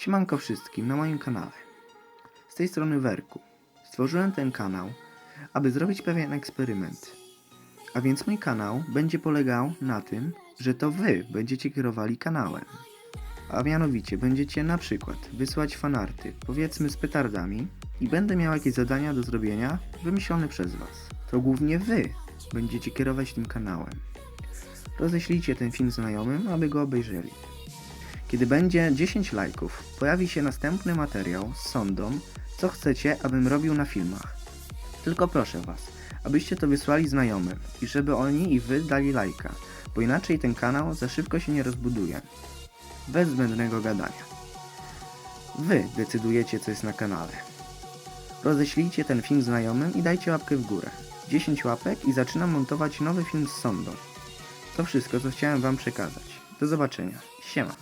Siemanko wszystkim na moim kanale. Z tej strony Werku. Stworzyłem ten kanał, aby zrobić pewien eksperyment. A więc mój kanał będzie polegał na tym, że to wy będziecie kierowali kanałem. A mianowicie będziecie na przykład wysłać fanarty, powiedzmy z petardami, i będę miał jakieś zadania do zrobienia wymyślone przez was. To głównie wy będziecie kierować tym kanałem. Roześlijcie ten film znajomym, aby go obejrzeli. Kiedy będzie 10 lajków, pojawi się następny materiał z sądą, co chcecie, abym robił na filmach. Tylko proszę Was, abyście to wysłali znajomym i żeby oni i Wy dali lajka, bo inaczej ten kanał za szybko się nie rozbuduje. Bez zbędnego gadania. Wy decydujecie, co jest na kanale. Roześlijcie ten film znajomym i dajcie łapkę w górę. 10 łapek i zaczynam montować nowy film z sądą. To wszystko, co chciałem Wam przekazać. Do zobaczenia. Siema.